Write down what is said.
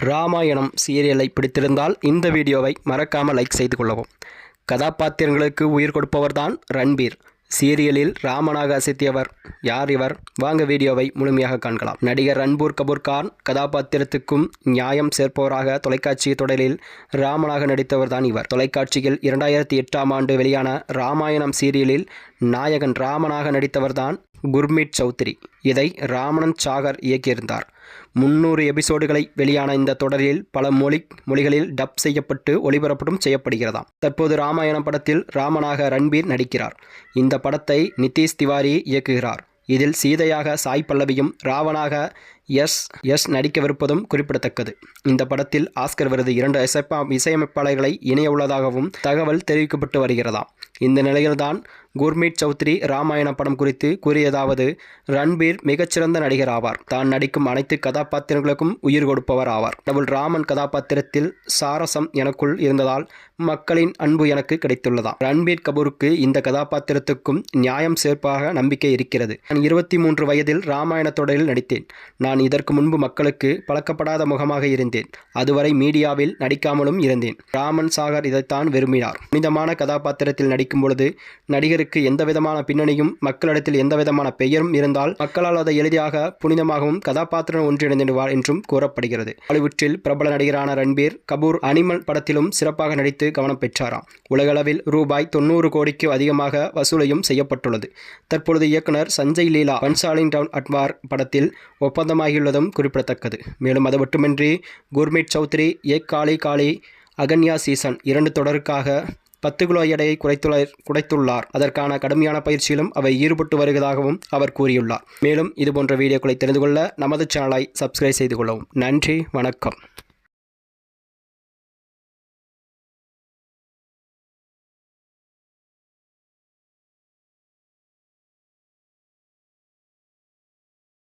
ராமாயணம் சீரியலை பிடித்திருந்தால் இந்த வீடியோவை மறக்காமல் லைக் செய்து கொள்ளவும். கதாபாத்திரங்களுக்கு உயிர் கொடுப்பவர்தான் ரன்பீர். சீரியலில் ராமனாக அசைத்தியவர் யார் இவர்? வாங்க வீடியோவை முழுமையாக காண்கலாம். நடிகர் ரன்பூர் கபூர் கான் கதாபாத்திரத்துக்கும் நியாயம் சேர்ப்பவராக தொலைக்காட்சி தொடரில் ராமனாக நடித்தவர்தான் இவர். தொலைக்காட்சியில் இரண்டாயிரத்தி எட்டாம் ஆண்டு வெளியான ராமாயணம் சீரியலில் நாயகன் ராமனாக நடித்தவர்தான் குர்மீட் சௌத்ரி. இதை ராமணன் சாகர் இயக்கியிருந்தார். முன்னூறு எபிசோடுகளை வெளியான இந்த தொடரில் பல மொழி மொழிகளில் டப் செய்யப்பட்டு ஒளிபரப்படும் செய்யப்படுகிறதாம். தற்போது ராமாயணம் படத்தில் ராமனாக ரன்பீர் நடிக்கிறார். இந்த படத்தை நிதிஷ் திவாரி இயக்குகிறார். இதில் சீதையாக சாய் பல்லவியும் ராவனாக எஸ் எஸ் நடிக்கவிருப்பதும் குறிப்பிடத்தக்கது. இந்த படத்தில் ஆஸ்கர் விருது இரண்டு இசைப்பா இசையமைப்பாளர்களை இணைய உள்ளதாகவும் தகவல் தெரிவிக்கப்பட்டு வருகிறதாம். இந்த நிலையில்தான் குர்மீட் சௌத்ரி ராமாயண படம் குறித்து கூறியதாவது ரன்பீர் மிகச்சிறந்த நடிகர் ஆவார். தான் நடிக்கும் அனைத்து கதாபாத்திரங்களுக்கும் உயிர் கொடுப்பவர் ஆவார். டபுள் ராமன் கதாபாத்திரத்தில் சாரசம் எனக்குள் இருந்ததால் மக்களின் அன்பு எனக்கு கிடைத்துள்ளதா? ரன்பீர் கபூருக்கு இந்த கதாபாத்திரத்துக்கும் நியாயம் சேர்ப்பாக நம்பிக்கை இருக்கிறது. நான் இருபத்தி மூன்று வயதில் ராமாயண தொடரில் நடித்தேன். நான் இதற்கு முன்பு மக்களுக்கு பழக்கப்படாத முகமாக இருந்தேன். அதுவரை மீடியாவில் நடிக்காமலும் இருந்தேன். ராமன் சாகர் இதைத்தான் விரும்பினார். புனிதமான கதாபாத்திரத்தில் நடிக்கும் பொழுது நடிகருக்கு எந்த விதமான பின்னணியும் மக்களிடத்தில் எந்தவிதமான பெயரும் இருந்தால் மக்களால் அதை எளிதாக புனிதமாகவும் கதாபாத்திரம் ஒன்றிணைந்திடுவார் என்றும் கூறப்படுகிறது. பாலிவுட்டில் பிரபல நடிகரான ரன்பீர் கபூர் அனிமல் படத்திலும் சிறப்பாக நடித்து கவனம் பெற்றாராம். உலகளவில் ரூபாய் தொண்ணூறு கோடிக்கு அதிகமாக வசூலையும் செய்யப்பட்டுள்ளது. தற்பொழுது இயக்குனர் சஞ்சய் லீலா பன்சாலின் டவுன் அட்வார் படத்தில் ஒப்பந்தமாகியுள்ளதும் குறிப்பிடத்தக்கது. மேலும் அது மட்டுமின்றி குர்மீட் சௌத்ரி ஏக் காளி காளி அகன்யா சீசன் இரண்டு தொடருக்காக பத்து கிலோ எடையை குறைத்துள்ள குறைத்துள்ளார். அதற்கான கடுமையான பயிற்சியிலும் அவர் ஈடுபட்டு வருவதாகவும் அவர் கூறியுள்ளார். மேலும் இதுபோன்ற வீடியோக்களை தெரிந்து கொள்ள நமது சேனலை சப்ஸ்கிரைப் செய்து கொள்ளவும். நன்றி வணக்கம்.